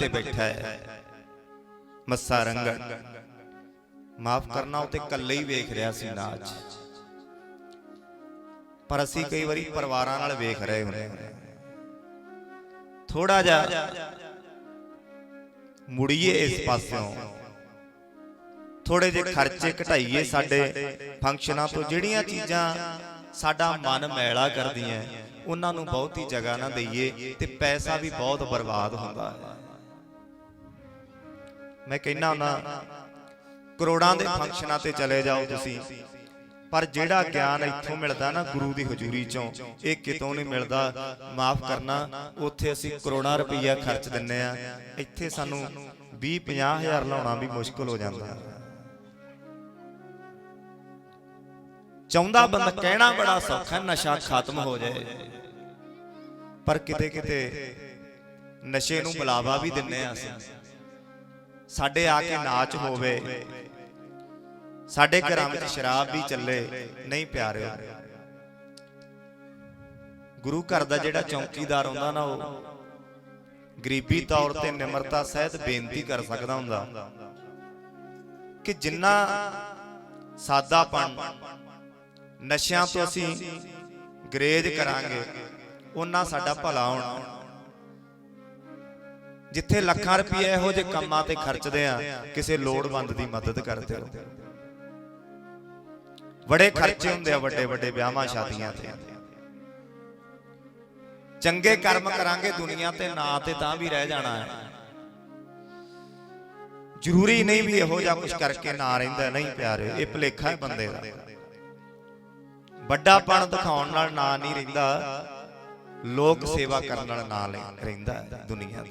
ਤੇ ਬੈਠਾ ਹੈ। ਮੱਸਾ ਰੰਗੜ ਮਾਫ ਕਰਨਾ, ਉਹ ਤੇ ਇਕੱਲੇ ਹੀ ਵੇਖ ਰਿਹਾ ਸੀ ਨਾਚ। ਪਰ ਅਸੀਂ ਕਈ ਵਾਰੀ ਪਰਿਵਾਰਾਂ ਨਾਲ ਵੇਖ ਰਹੇ ਹੁੰਦੇ ਥੋੜਾ ਜਿਹਾ ਮੁੜੀਏ ਇਸ ਪਾਸਿਓਂ। ਥੋੜੇ ਜਿਹੇ ਖਰਚੇ ਘਟਾਈਏ ਸਾਡੇ ਫੰਕਸ਼ਨਾਂ ਤੋਂ, ਜਿਹੜੀਆਂ ਚੀਜ਼ਾਂ ਸਾਡਾ ਮਨ ਮੈਲਾ ਕਰਦੀਆਂ, ਉਹਨਾਂ ਨੂੰ ਬਹੁਤੀ ਜਗ੍ਹਾ ਨਾ ਦਈਏ ਤੇ ਪੈਸਾ ਵੀ ਬਹੁਤ ਬਰਬਾਦ ਹੁੰਦਾ ਹੈ। ਮੈਂ ਕਹਿੰਦਾ ਹੁੰਦਾ, ਕਰੋੜਾਂ ਦੇ ਫੰਕਸ਼ਨਾਂ ਤੇ ਚਲੇ ਜਾਓ ਤੁਸੀਂ। ਪਰ ਜਿਹੜਾ ਗਿਆਨ ਇੱਥੋਂ ਮਿਲਦਾ ਨਾ ਗੁਰੂ ਦੀ ਹਜ਼ੂਰੀ ਚੋਂ, ਇਹ ਕਿਤੋਂ ਨਹੀਂ ਮਿਲਦਾ। ਮਾਫ ਕਰਨਾ, ਉੱਥੇ ਅਸੀਂ ਕਰੋੜਾਂ ਰੁਪਈਆ ਖਰਚ ਦਿੰਨੇ ਆ। ਇੱਥੇ ਸਾਨੂੰ 20 ਹਜ਼ਾਰ ਲਾਉਣਾ ਵੀ ਮੁਸ਼ਕਲ ਹੋ ਜਾਂਦਾ। ਚਾਹੁੰਦਾ ਬੰਦਾ ਕਹਿਣਾ ਬੜਾ ਸੌਖਾ, ਨਸ਼ਾ ਖਤਮ ਹੋ ਜਾਏ। ਪਰ ਕਿਤੇ ਕਿਤੇ ਨਸ਼ੇ ਨੂੰ ਬੁਲਾਵਾ ਵੀ ਦਿੰਨੇ ਆ ਅਸੀਂ। ਸਾਡੇ ਆ ਕੇ ਨਾਚ ਹੋਵੇ। ਸਾਡੇ ਘਰਾਂ ਵਿੱਚ ਸ਼ਰਾਬ ਵੀ ਚੱਲੇ ਨਹੀਂ ਪਿਆਰਿਓ। ਗੁਰੂ ਘਰ ਦਾ ਜਿਹੜਾ ਚੌਕੀਦਾਰ ਹੁੰਦਾ ਨਾ ਉਹ ਗਰੀਬੀ ਤੌਰ ਤੇ ਨਿਮਰਤਾ ਸਹਿਤ ਬੇਨਤੀ ਕਰ ਸਕਦਾ ਹੁੰਦਾ। ਕਿ ਜਿੰਨਾ ਸਾਦਾਪਣ ਨਸ਼ਿਆਂ ਤੋਂ ਅਸੀਂ ਗਰੇਜ ਕਰਾਂਗੇ ਉਹਨਾਂ ਸਾਡਾ ਭਲਾ ਹੋਣਾ। ਜਿੱਥੇ ਲੱਖਾਂ ਰੁਪਏ ਇਹੋ ਜਿਹੇ ਕੰਮਾਂ ਤੇ ਖਰਚਦੇ ਆ ਕਿਸੇ ਲੋੜਵੰਦ ਦੀ ਮਦਦ ਕਰਦੇ ਹੋ। ਬੜੇ ਖਰਚੇ ਹੁੰਦੇ ਆ ਵੱਡੇ ਵੱਡੇ ਵਿਆਹਾਂ ਸ਼ਾਦੀਆਂ ਤੇ। ਚੰਗੇ ਕਰਮ ਕਰਾਂਗੇ ਦੁਨੀਆ ਤੇ ਨਾ ਤੇ ਤਾਂ ਵੀ ਰਹਿ ਜਾਣਾ। ਹੈ ਜ਼ਰੂਰੀ ਨਹੀਂ ਵੀ ਇਹੋ ਜਿਹਾ ਕੁਝ ਕਰਕੇ ਨਾ ਰਹਿੰਦਾ ਨਹੀਂ ਪਿਆਰੇ ਇਹ ਭਲੇਖਾ ਹੈ ਬੰਦੇ ਦਾ। ਵੱਡਾਪਣ ਦਿਖਾਉਣ ਨਾਲ ਨਾਂ ਨਹੀਂ ਰਹਿੰਦਾ। ਲੋਕ ਸੇਵਾ ਕਰਨ ਨਾਲ ਨਾਂ ਲੈ- ਰਹਿੰਦਾ ਦੁਨੀਆ ਤੇ